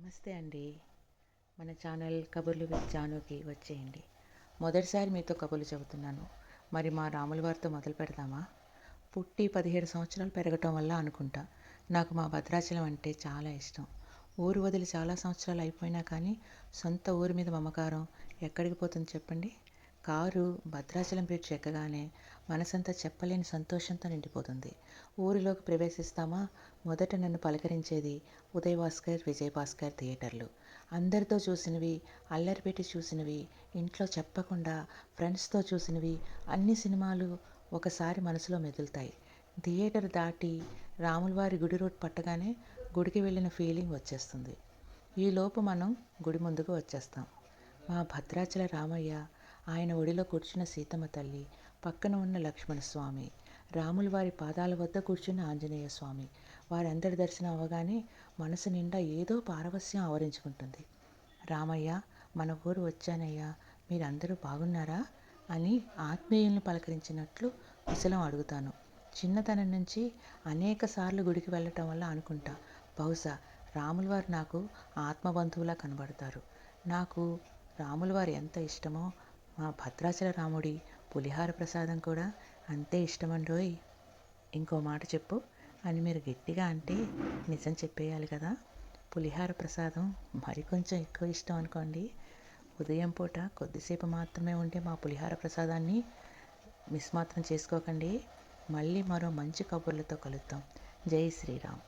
నమస్తే అండి. మన ఛానల్ కబుర్లు విత్ జానుకి వచ్చేయండి. మొదటిసారి మీతో కబుర్లు చెబుతున్నాను. మరి మా రాముల వారితో మొదలు పెడదామా? పుట్టి పదిహేడు సంవత్సరాలు పెరగటం వల్ల అనుకుంటా. నాకు మా భద్రాచలం అంటే చాలా ఇష్టం. ఊరు వదిలి చాలా సంవత్సరాలు అయిపోయినా కానీ సొంత ఊరి మీద మమకారం ఎక్కడికి పోతుంది చెప్పండి? కారు భద్రాచలం బ్రిడ్జ్ ఎక్కగానే మనసంతా చెప్పలేని సంతోషంతో నిండిపోతుంది. ఊరిలోకి ప్రవేశిస్తామా? మొదట నన్ను పలకరించేది ఉదయ్ భాస్కర్ విజయ్ భాస్కర్ థియేటర్లు. అందరితో చూసినవి అల్లరిపేటి చూసినవి ఇంట్లో చెప్పకుండా ఫ్రెండ్స్తో చూసినవి అన్ని సినిమాలు ఒకసారి మనసులో మెదులుతాయి. థియేటర్ దాటి రాములవారి గుడి రోడ్ పట్టగానే గుడికి వెళ్ళిన ఫీలింగ్ వచ్చేస్తుంది. ఈలోపు మనం గుడి ముందుకు వచ్చేస్తాం. మా భద్రాచల రామయ్య ఆయన ఒడిలో కూర్చున్న సీతమ్మ తల్లి పక్కన ఉన్న లక్ష్మణ స్వామి రాముల వారి పాదాల వద్ద కూర్చున్న ఆంజనేయ స్వామి. వారందరి దర్శనం అవ్వగానే మనసు నిండా ఏదో పారవస్యం ఆవరించుకుంటుంది. రామయ్య మన ఊరు వచ్చానయ్యా మీరందరూ బాగున్నారా? అని ఆత్మీయుల్ని పలకరించినట్లు కుశలం అడుగుతాను. చిన్నతనం నుంచి అనేక సార్లు గుడికి వెళ్ళటం వల్ల అనుకుంటా బహుశా రాములవారు నాకు ఆత్మబంధువులా కనబడతారు. నాకు రాములవారు ఎంత ఇష్టమో మా భద్రాచల రాముడి పులిహార ప్రసాదం కూడా అంతే ఇష్టమండోయ్ ఇంకో మాట చెప్పు. అని మీరు గట్టిగా అంటే నిజం చెప్పేయాలి కదా. పులిహార ప్రసాదం మరి కొంచెం ఎక్కువ ఇష్టం అనుకోండి. ఉదయం పూట కొద్దిసేపు మాత్రమే ఉండే మా పులిహార ప్రసాదాన్ని మిస్ మాత్రం చేసుకోకండి. మళ్ళీ మరో మంచి కబుర్లతో కలుద్దాం. జై శ్రీరామ్.